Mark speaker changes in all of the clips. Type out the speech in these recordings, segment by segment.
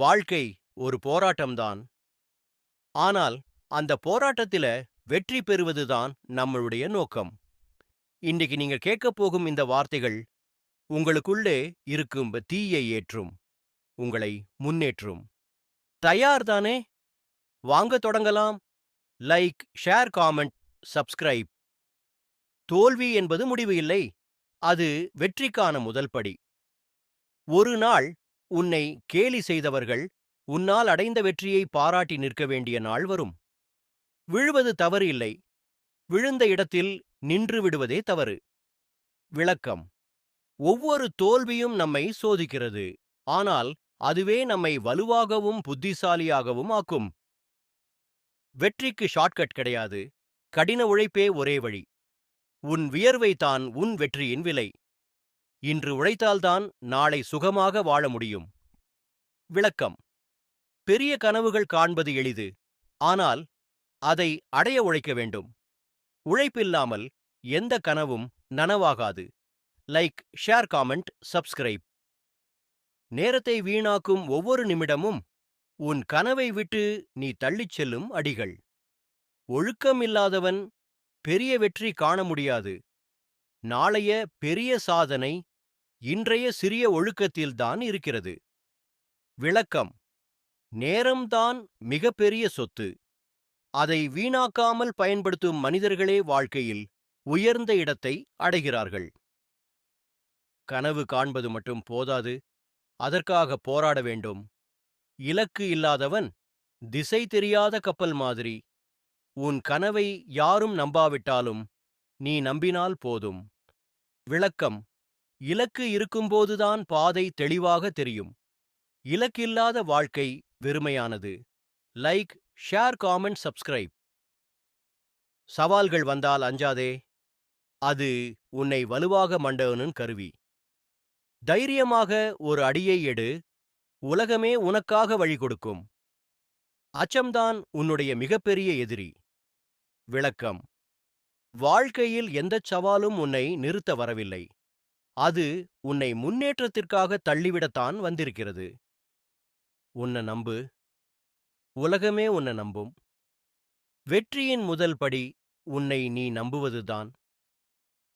Speaker 1: வாழ்க்கை ஒரு போராட்டம்தான். ஆனால் அந்த போராட்டத்தில வெற்றி பெறுவதுதான் நம்மளுடைய நோக்கம். இன்னைக்கு நீங்க கேட்கப் போகும் இந்த வார்த்தைகள் உங்களுக்குள்ளே இருக்கும் தீயை ஏற்றும் உங்களை முன்னேற்றும். தயார் தானே? வாங்க தொடங்கலாம். Like share comment subscribe. தோல்வி என்பது முடிவு இல்லை அது வெற்றிக்கான முதல் படி. ஒரு நாள் உன்னை கேலி செய்தவர்கள் உன்னால் அடைந்த வெற்றியை பாராட்டி நிற்க வேண்டிய நாள் வரும். விழுவது தவறு இல்லை. விழுந்த இடத்தில் நின்று விடுவதே தவறு. விளக்கம். ஒவ்வொரு தோல்வியும் நம்மை சோதிக்கிறது. ஆனால் அதுவே நம்மை வலுவாகவும் புத்திசாலியாகவும் ஆக்கும். வெற்றிக்கு ஷார்ட்கட் கிடையாது. கடின உழைப்பே ஒரே வழி. உன் வியர்வை தான் உன் வெற்றியின் விலை. இன்று உழைத்தால்தான் நாளை சுகமாக வாழ முடியும். விளக்கம். பெரிய கனவுகள் காண்பது எளிது. ஆனால் அதை அடைய உழைக்க வேண்டும். உழைப்பில்லாமல் எந்த கனவும் நனவாகாது. Like share comment subscribe. நேரத்தை வீணாக்கும் ஒவ்வொரு நிமிடமும் உன் கனவை விட்டு நீ தள்ளிச் செல்லும் அடிகள். ஒழுக்கம் இல்லாதவன் பெரிய வெற்றி காண முடியாது. நாளைய பெரிய சாதனை இன்றைய சிறிய ஒழுக்கத்தில்தான் இருக்கிறது. விளக்கம். நேரம்தான் மிகப்பெரிய சொத்து. அதை வீணாக்காமல் பயன்படுத்தும் மனிதர்களே வாழ்க்கையில் உயர்ந்த இடத்தை அடைகிறார்கள். கனவு காண்பது மட்டும் போதாது. அதற்காக போராட வேண்டும். இலக்கு இல்லாதவன் திசை தெரியாத கப்பல் மாதிரி. உன் கனவை யாரும் நம்பாவிட்டாலும் நீ நம்பினால் போதும். விளக்கம். இலக்கு இருக்கும்போதுதான் பாதை தெளிவாக தெரியும். இலக்கில்லாத வாழ்க்கை வெறுமையானது. லைக் ஷேர் காமெண்ட் சப்ஸ்கிரைப் சவால்கள் வந்தால் அஞ்சாதே. அது உன்னை வலுவாக மண்டவனும் கருவி. தைரியமாக ஒரு அடியை எடு. உலகமே உனக்காக வழி கொடுக்கும். அச்சம்தான் உன்னுடைய மிகப்பெரிய எதிரி. விளக்கம். வாழ்க்கையில் எந்தச் சவாலும் உன்னை நிறுத்த வரவில்லை. அது உன்னை முன்னேற்றத்திற்காக தள்ளிவிடத்தான் வந்திருக்கிறது. உன்னை நம்பு. உலகமே உன்னை நம்பும். வெற்றியின் முதல் படி உன்னை நீ நம்புவதுதான்.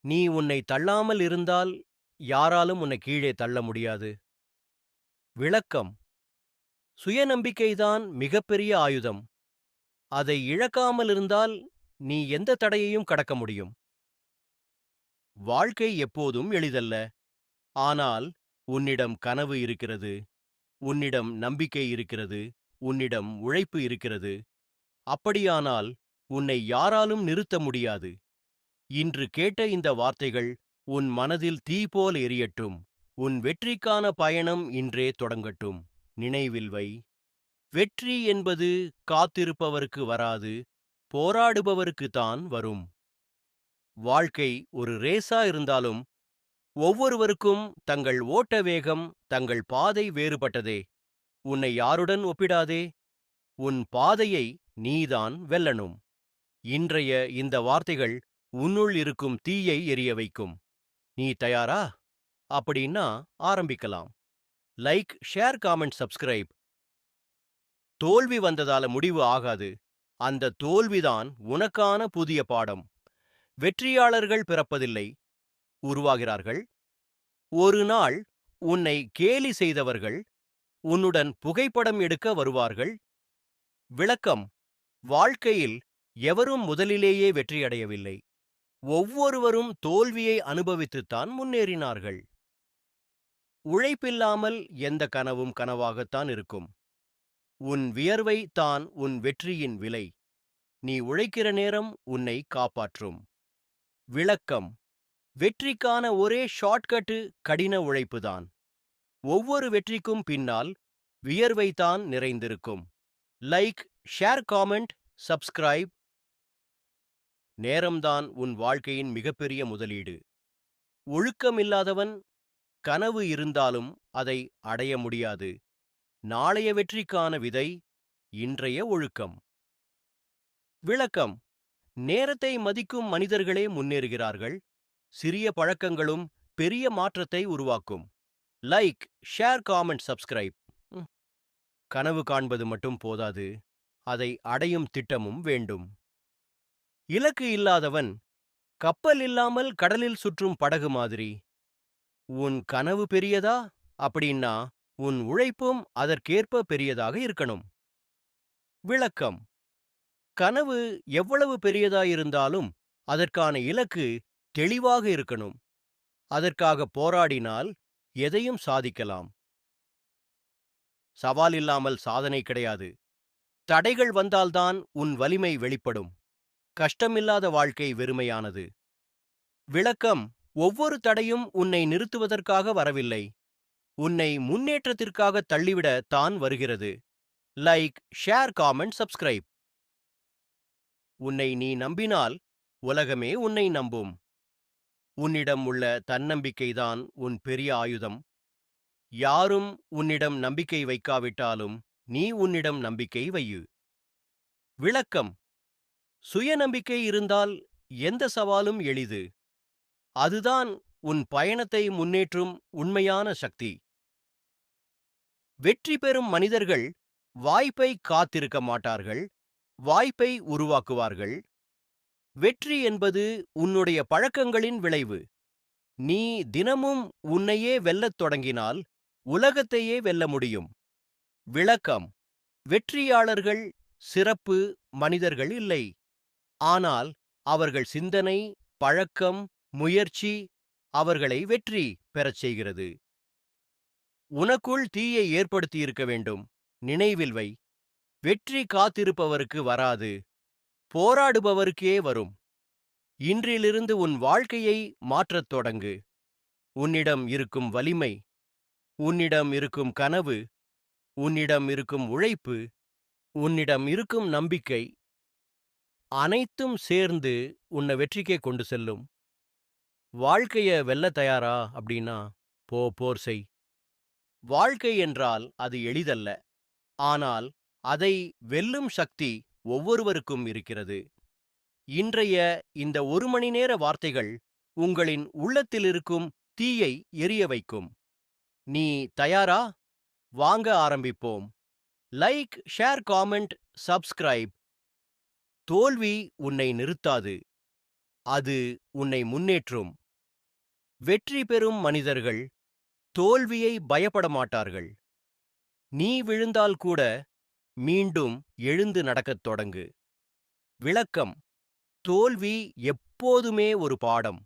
Speaker 1: நீ உன்னை தள்ளாமல் இருந்தால் யாராலும் உன்னை கீழே தள்ள முடியாது. விளக்கம். சுயநம்பிக்கைதான் மிகப்பெரிய ஆயுதம். அதை இழக்காமல் இருந்தால் நீ எந்த தடையையும் கடக்க முடியும். வாழ்க்கை எப்போதும் எளிதல்ல. ஆனால் உன்னிடம் கனவு இருக்கிறது உன்னிடம் நம்பிக்கை இருக்கிறது உன்னிடம் உழைப்பு இருக்கிறது. அப்படியானால் உன்னை யாராலும் நிறுத்த முடியாது. இன்று கேட்ட இந்த வார்த்தைகள் உன் மனதில் தீ போல் எரியட்டும். உன் வெற்றிக்கான பயணம் இன்றே தொடங்கட்டும். நினைவில் வை. வெற்றி என்பது காத்திருப்பவருக்கு வராது போராடுபவருக்கு தான் வரும். வாழ்க்கை ஒரு ரேசா இருந்தாலும் ஒவ்வொருவருக்கும் தங்கள் ஓட்ட வேகம் தங்கள் பாதை வேறுபட்டதே. உன்னை யாருடன் ஒப்பிடாதே? உன் பாதையை நீதான் வெல்லணும். இன்றைய இந்த வார்த்தைகள் உன்னுள் இருக்கும் தீயை எரிய வைக்கும். நீ தயாரா? அப்படின்னா ஆரம்பிக்கலாம். Like share comment subscribe. தோல்வி வந்ததால முடிவு ஆகாது. அந்த தோல்விதான் உனக்கான புதிய பாடம். வெற்றியாளர்கள் பிறப்பதில்லை. உருவாகிறார்கள். ஒரு நாள் உன்னை கேலி செய்தவர்கள் உன்னுடன் புகைப்படம் எடுக்க வருவார்கள். விளக்கம் வாழ்க்கையில் எவரும் முதலிலேயே வெற்றியடையவில்லை. ஒவ்வொருவரும் தோல்வியை அனுபவித்துத்தான் முன்னேறினார்கள். உழைப்பில்லாமல் எந்த கனவும் கனவாகத்தான் இருக்கும். உன் வியர்வை தான் உன் வெற்றியின் விலை. நீ உழைக்கிற நேரம் உன்னை காப்பாற்றும். விளக்கம். வெற்றிக்கான ஒரே ஷார்ட்கட்டு கடின உழைப்புதான். ஒவ்வொரு வெற்றிக்கும் பின்னால் வியர்வைதான் நிறைந்திருக்கும். Like share comment subscribe. நேரம்தான் உன் வாழ்க்கையின் மிகப்பெரிய முதலீடு. ஒழுக்கமில்லாதவன் கனவு இருந்தாலும் அதை அடைய முடியாது. நாளைய வெற்றிக்கான விதை இன்றைய ஒழுக்கம். விளக்கம். நேரத்தை மதிக்கும் மனிதர்களே முன்னேறுகிறார்கள். சிறிய பழக்கங்களும் பெரிய மாற்றத்தை உருவாக்கும். லைக் ஷேர் காமெண்ட் சப்ஸ்கிரைப் கனவு காண்பது மட்டும் போதாது. அதை அடையும் திட்டமும் வேண்டும். இலக்கு இல்லாதவன் கப்பல் இல்லாமல் கடலில் சுற்றும் படகு மாதிரி. உன் கனவு பெரியதா? அப்படின்னா உன் உழைப்பும் அதற்கேற்ப பெரியதாக இருக்கணும். விளக்கம். கனவு எவ்வளவு பெரியதாயிருந்தாலும் அதற்கான இலக்கு தெளிவாக இருக்கணும். அதற்காக போராடினால் எதையும் சாதிக்கலாம். சவால் இல்லாமல் சாதனை கிடையாது. தடைகள் வந்தால்தான் உன் வலிமை வெளிப்படும். கஷ்டமில்லாத வாழ்க்கை வெறுமையானது. விளக்கம் ஒவ்வொரு தடையும் உன்னை நிறுத்துவதற்காக வரவில்லை. உன்னை முன்னேற்றத்திற்காக தள்ளிவிட தான் வருகிறது. லைக் ஷேர் காமெண்ட் சப்ஸ்கிரைப் உன்னை நீ நம்பினால் உலகமே உன்னை நம்பும். உன்னிடம் உள்ள தன்னம்பிக்கைதான் உன் பெரிய ஆயுதம். யாரும் உன்னிடம் நம்பிக்கை வைக்காவிட்டாலும் நீ உன்னிடம் நம்பிக்கை வையு. விளக்கம். சுயநம்பிக்கை இருந்தால் எந்த சவாலும் எளிது. அதுதான் உன் பயணத்தை முன்னேற்றும் உண்மையான சக்தி. வெற்றி பெறும் மனிதர்கள் வாய்ப்பை காத்திருக்க மாட்டார்கள். வாய்ப்பை உருவாக்குவார்கள். வெற்றி என்பது உன்னுடைய பழக்கங்களின் விளைவு. நீ தினமும் உன்னையே வெல்லத் தொடங்கினால் உலகத்தையே வெல்ல முடியும். விளக்கம். வெற்றியாளர்கள் சிறப்பு மனிதர்கள் இல்லை. ஆனால் அவர்கள் சிந்தனை பழக்கம் முயற்சி அவர்களை வெற்றி பெறச் செய்கிறது. உனக்குள் தீயை ஏற்படுத்தியிருக்க வேண்டும். நினைவில் வை. வெற்றி காத்திருப்பவருக்கு வராது போராடுபவருக்கே வரும். இன்றிலிருந்து உன் வாழ்க்கையை மாற்றத் தொடங்கு. உன்னிடம் இருக்கும் வலிமை உன்னிடம் இருக்கும் கனவு உன்னிடம் இருக்கும் உழைப்பு உன்னிடம் இருக்கும் நம்பிக்கை அனைத்தும் சேர்ந்து உன்னை வெற்றிக்கே கொண்டு செல்லும். வாழ்க்கைய வெல்ல தயாரா அப்படின்னா போ போர் செய். வாழ்க்கை என்றால் அது எளிதல்ல. ஆனால் அதை வெல்லும் சக்தி ஒவ்வொருவருக்கும் இருக்கிறது. இன்றைய இந்த ஒரு மணி நேர வார்த்தைகள் உங்களின் உள்ளத்தில் இருக்கும் தீயை எரிய வைக்கும். நீ தயாரா? வாங்க ஆரம்பிப்போம். Like share comment subscribe. தோல்வி உன்னை நிறுத்தாது. அது உன்னை முன்னேற்றும். வெற்றி பெறும் மனிதர்கள் தோல்வியை பயப்பட மாட்டார்கள். நீ விழுந்தால் கூட மீண்டும் எழுந்து நடக்கத் தொடங்கு. விளக்கம் தோல்வி எப்போதுமே ஒரு பாடம்.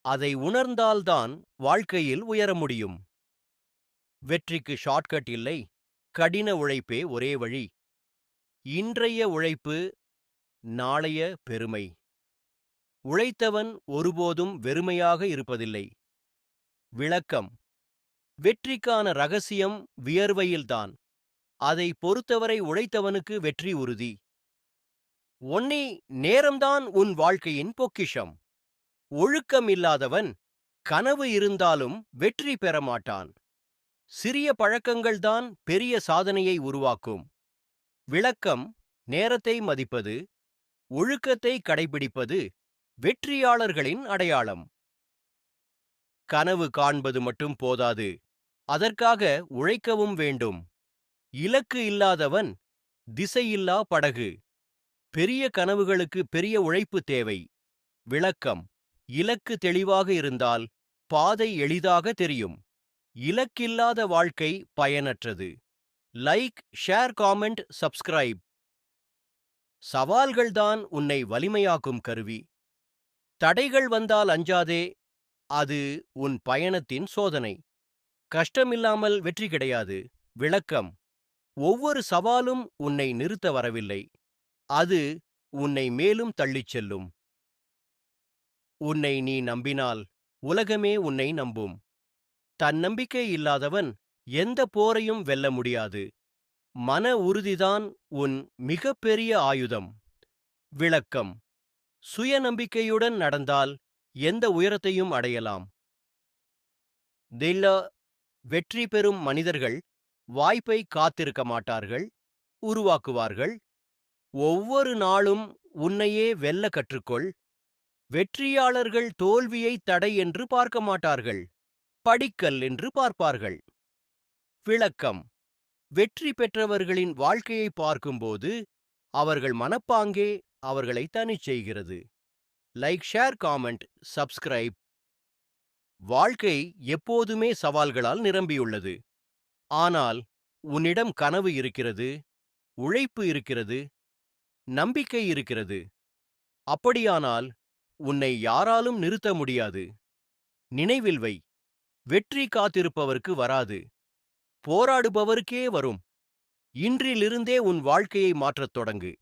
Speaker 1: அதை உணர்ந்தால்தான் வாழ்க்கையில் உயர முடியும். வெற்றிக்கு ஷார்ட்கட் இல்லை கடின உழைப்பே ஒரே வழி. இன்றைய உழைப்பு நாளைய பெருமை. உழைத்தவன் ஒருபோதும் வெறுமையாக இருப்பதில்லை. விளக்கம் வெற்றிக்கான ரகசியம் வியர்வையில்தான். அதை பொறுத்தவரை உழைத்தவனுக்கு வெற்றி உறுதி. ஒன்னே நேரம்தான் உன் வாழ்க்கையின் பொக்கிஷம். ஒழுக்கம் இல்லாதவன் கனவு இருந்தாலும் வெற்றி பெற மாட்டான் சிறிய பழக்கங்கள்தான் பெரிய சாதனையை உருவாக்கும். விளக்கம் நேரத்தை மதிப்பது ஒழுக்கத்தை கடைபிடிப்பது வெற்றியாளர்களின் அடையாளம். கனவு காண்பது மட்டும் போதாது. அதற்காக உழைக்கவும் வேண்டும். இலக்கு இல்லாதவன் திசையில்லா படகு. பெரிய கனவுகளுக்கு பெரிய உழைப்பு தேவை. விளக்கம் இலக்கு தெளிவாக இருந்தால் பாதை எளிதாக தெரியும். இலக்கில்லாத வாழ்க்கை பயனற்றது. Like share comment subscribe. சவால்கள்தான் உன்னை வலிமையாக்கும் கருவி. தடைகள் வந்தால் அஞ்சாதே அது உன் பயணத்தின் சோதனை. கஷ்டமில்லாமல் வெற்றி கிடையாது. விளக்கம் ஒவ்வொரு சவாலும் உன்னை நிறுத்த வரவில்லை. அது உன்னை மேலும் தள்ளிச் செல்லும். உன்னை நீ நம்பினால் உலகமே உன்னை நம்பும். தன்னம்பிக்கை இல்லாதவன் எந்த போரையும் வெல்ல முடியாது. மன உறுதிதான் உன் மிகப்பெரிய ஆயுதம். விளக்கம். சுயநம்பிக்கையுடன் நடந்தால் எந்த உயரத்தையும் அடையலாம். தில்ல வெற்றி பெறும் மனிதர்கள் வாய்ப்பை காத்திருக்க மாட்டார்கள் உருவாக்குவார்கள். ஒவ்வொரு நாளும் உன்னையே வெல்ல கற்றுக்கொள். வெற்றியாளர்கள் தோல்வியை தடை என்று பார்க்க மாட்டார்கள் படிக்கல் என்று பார்ப்பார்கள். விளக்கம். வெற்றி பெற்றவர்களின் வாழ்க்கையை பார்க்கும்போது அவர்கள் மனப்பாங்கே அவர்களை தனிச் செய்கிறது. Like share comment subscribe. வாழ்க்கை எப்போதுமே சவால்களால் நிரம்பியுள்ளது. ஆனால் உன்னிடம் கனவு இருக்கிறது உழைப்பு இருக்கிறது நம்பிக்கை இருக்கிறது. அப்படியானால் உன்னை யாராலும் நிறுத்த முடியாது. நினைவில் வை. வெற்றி காத்திருப்பவருக்கு வராது. போராடுபவருக்கே வரும். இன்றிலிருந்தே உன் வாழ்க்கையை மாற்றத் தொடங்கு.